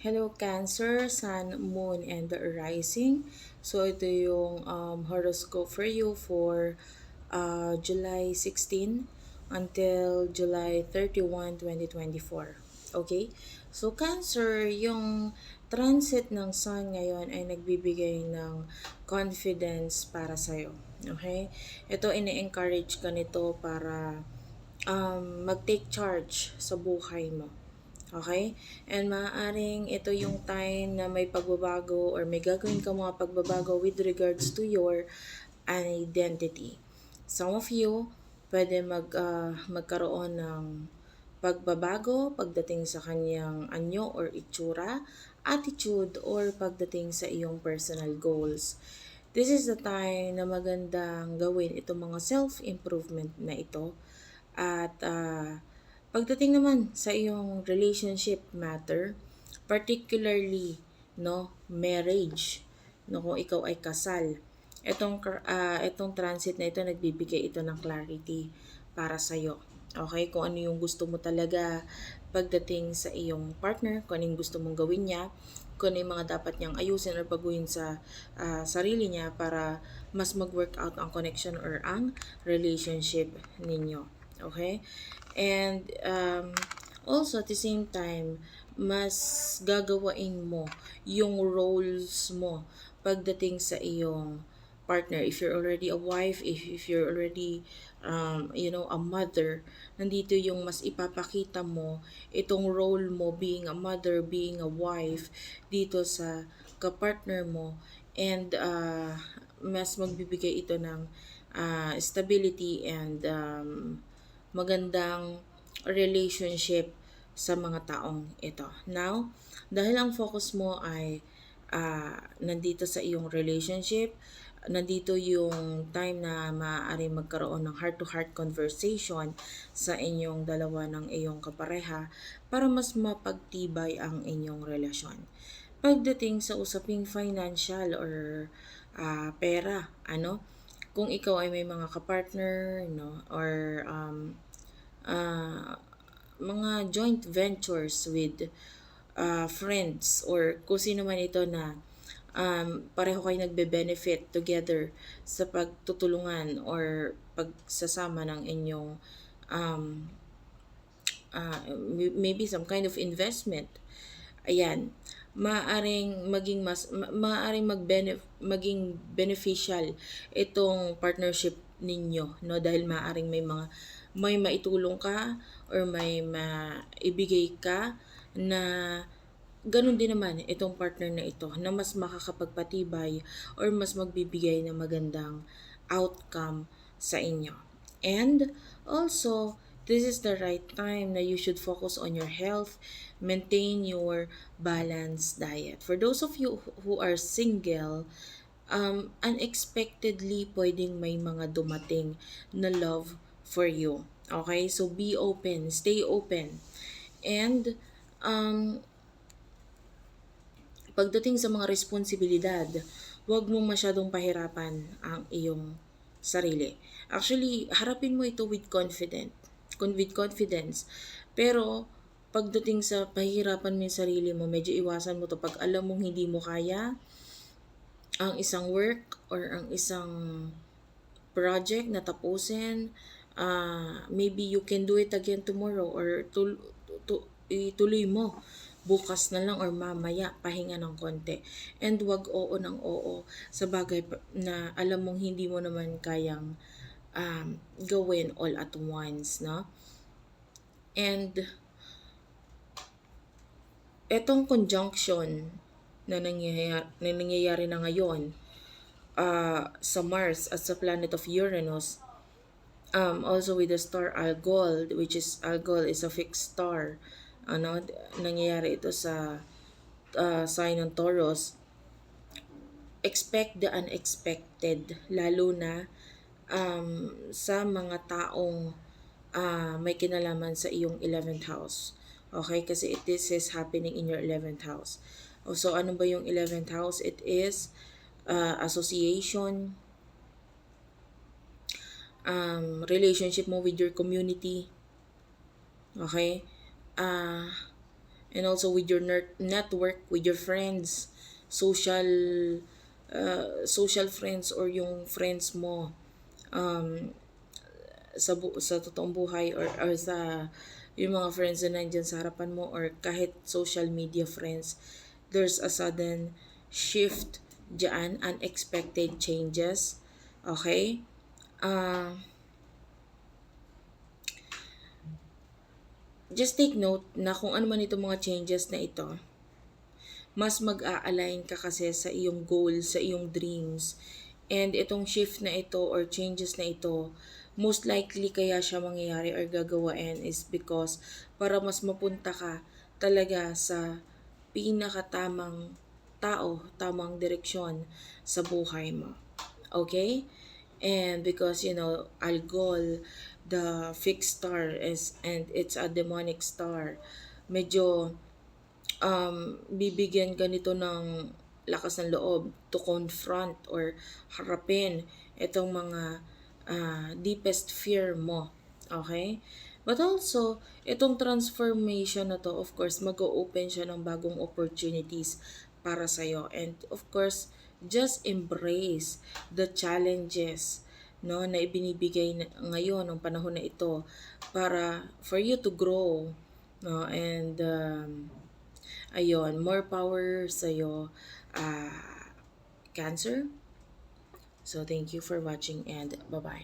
Hello Cancer, Sun, Moon, and the Rising. So ito yung um, horoscope for you for uh, July 16 until July 31, 2024. Okay? So Cancer, yung transit ng Sun ngayon ay nagbibigay ng confidence para sa'yo. Okay? Ito, ini-encourage ka nito para um, mag-take charge sa buhay mo. Okay? And maaaring ito yung time na may pagbabago or may gagawin ka mga pagbabago with regards to your identity. Some of you, pwede mag, uh, magkaroon ng pagbabago pagdating sa kanyang anyo or itsura, attitude, or pagdating sa iyong personal goals. This is the time na magandang gawin itong mga self-improvement na ito. At uh, Pagdating naman sa iyong relationship matter, particularly no marriage, no kung ikaw ay kasal, itong uh, itong transit na ito nagbibigay ito ng clarity para sa iyo. Okay, kung ano yung gusto mo talaga pagdating sa iyong partner, kung ano yung gusto mong gawin niya, kung ano yung mga dapat niyang ayusin or baguhin sa uh, sarili niya para mas mag-work out ang connection or ang relationship ninyo. Okay? And um, also at the same time, mas gagawain mo yung roles mo pagdating sa iyong partner. If you're already a wife, if, if you're already, um, you know, a mother, nandito yung mas ipapakita mo itong role mo being a mother, being a wife dito sa kapartner mo and uh, mas magbibigay ito ng uh, stability and um, magandang relationship sa mga taong ito. Now, dahil ang focus mo ay uh, nandito sa iyong relationship, nandito yung time na maaari magkaroon ng heart-to-heart conversation sa inyong dalawa ng iyong kapareha para mas mapagtibay ang inyong relasyon. Pagdating sa usaping financial or uh, pera, ano, kung ikaw ay may mga kapartner, no, or um, uh, mga joint ventures with uh, friends or kung sino man ito na um, pareho kayo nagbe-benefit together sa pagtutulungan or pagsasama ng inyong um, uh, maybe some kind of investment. Ayan maaring maging mas ma- maaring magbenef- maging beneficial itong partnership ninyo no dahil maaring may mga may maitulong ka or may maibigay ka na ganun din naman itong partner na ito na mas makakapagpatibay or mas magbibigay ng magandang outcome sa inyo. And also, this is the right time na you should focus on your health, maintain your balanced diet. For those of you who are single, um, unexpectedly pwedeng may mga dumating na love for you. Okay? So be open, stay open. And um, pagdating sa mga responsibilidad, huwag mong masyadong pahirapan ang iyong sarili. Actually, harapin mo ito with confidence with confidence. Pero, pagdating sa pahihirapan mo yung sarili mo, medyo iwasan mo to pag alam mong hindi mo kaya ang isang work or ang isang project na tapusin, uh, maybe you can do it again tomorrow or tul- tu- ituloy mo bukas na lang or mamaya pahinga ng konti. And wag oo ng oo sa bagay na alam mong hindi mo naman kayang um, gawin all at once, no? And etong conjunction na nangyayari, na nangyayari na ngayon uh, sa Mars at sa planet of Uranus, um, also with the star Algol, which is Algol is a fixed star. Ano, nangyayari ito sa uh, sign ng Taurus. Expect the unexpected, lalo na um, sa mga taong uh, may kinalaman sa iyong 11th house. Okay? Kasi it, this is happening in your 11th house. Oh, so, ano ba yung 11th house? It is uh, association, um, relationship mo with your community. Okay? Uh, and also with your network with your friends social uh, social friends or yung friends mo um, sa bu- sa totoong buhay or, or sa yung mga friends na nandyan sa harapan mo or kahit social media friends there's a sudden shift dyan unexpected changes okay uh, just take note na kung ano man itong mga changes na ito mas mag-a-align ka kasi sa iyong goals, sa iyong dreams. And itong shift na ito or changes na ito, most likely kaya siya mangyayari or gagawain is because para mas mapunta ka talaga sa pinakatamang tao, tamang direksyon sa buhay mo. Okay? And because, you know, Algol, the fixed star is, and it's a demonic star, medyo um, bibigyan ka nito ng lakas ng loob to confront or harapin itong mga ah, deepest fear mo. Okay? But also, itong transformation na to, of course, mag-open siya ng bagong opportunities para sa'yo. And of course, just embrace the challenges no na ibinibigay ngayon ng panahon na ito para for you to grow no and um, ayun more power sa iyo Uh, cancer. So thank you for watching and bye bye